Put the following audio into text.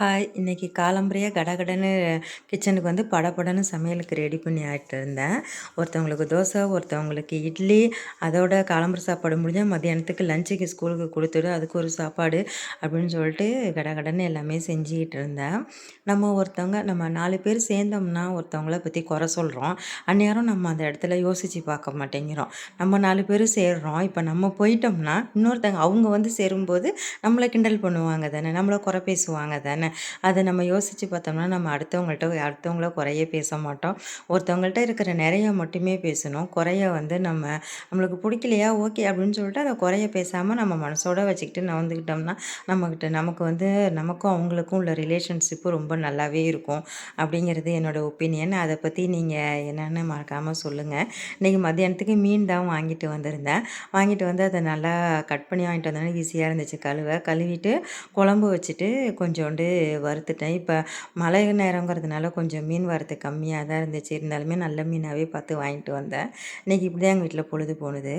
Hi. இன்றைக்கி காலம்பரையாக கடகடன்னு கிச்சனுக்கு வந்து படபடன்னு சமையலுக்கு ரெடி பண்ணி ஆகிட்டு இருந்தேன். ஒருத்தவங்களுக்கு தோசை ஒருத்தவங்களுக்கு இட்லி அதோட காலம்பரை சாப்பாடு முடிஞ்சால் மத்தியானத்துக்கு லஞ்சுக்கு ஸ்கூலுக்கு கொடுத்துடு அதுக்கு ஒரு சாப்பாடு அப்படின்னு சொல்லிட்டு கடகடன்னு எல்லாமே செஞ்சுக்கிட்டு இருந்தேன். நம்ம ஒருத்தவங்க நம்ம நாலு பேர் சேர்ந்தோம்னா ஒருத்தவங்கள பற்றி குறை சொல்கிறோம் அந்நேரம் நம்ம அந்த இடத்துல யோசித்து பார்க்க மாட்டேங்கிறோம். நம்ம நாலு பேர் சேர்கிறோம் இப்போ நம்ம போயிட்டோம்னா இன்னொருத்தவங்க அவங்க வந்து சேரும்போது நம்மளை கிண்டல் பண்ணுவாங்க தானே நம்மளை குறை பேசுவாங்க தானே. அதை நம்ம யோசித்து பார்த்தோம்னா நம்ம அடுத்தவங்கள்ட்ட அடுத்தவங்கள குறைய பேச மாட்டோம். ஒருத்தவங்கள்ட்ட இருக்கிற நிறைய மட்டுமே பேசணும். குறைய வந்து நம்ம நம்மளுக்கு பிடிக்கலையா? ஓகே அப்படின்னு சொல்லிட்டு அதை குறைய பேசாமல் நம்ம மனசோட வச்சுக்கிட்டு நவந்துக்கிட்டோம்னா நம்மக்கிட்ட நமக்கு வந்து நமக்கும் அவங்களுக்கும் உள்ள ரிலேஷன்ஷிப்பு ரொம்ப நல்லாவே இருக்கும் அப்படிங்கிறது என்னோடய ஒப்பீனியன் அதை பற்றி நீங்கள் என்னென்னு மறக்காமல் சொல்லுங்கள் இன்றைக்கி மத்தியானத்துக்கு மீன் தான் வாங்கிட்டு வந்திருந்தேன். வாங்கிட்டு வந்து அதை நல்லா கட் பண்ணி வாங்கிட்டு வந்தோன்னே ஈஸியாக இருந்துச்சு. கழுவ கழுவிட்டு குழம்பு வச்சுட்டு கொஞ்சோண்டு வறுத்துட்டேன். இப்போ மழை நேரங்கிறதுனால கொஞ்சம் மீன் வரத்து கம்மியாக தான் இருந்துச்சு. இருந்தாலுமே நல்ல மீனாகவே பார்த்து வாங்கிட்டு வந்தேன். இன்றைக்கி இப்படி தான் எங்கள் வீட்டில் பொழுது போனது.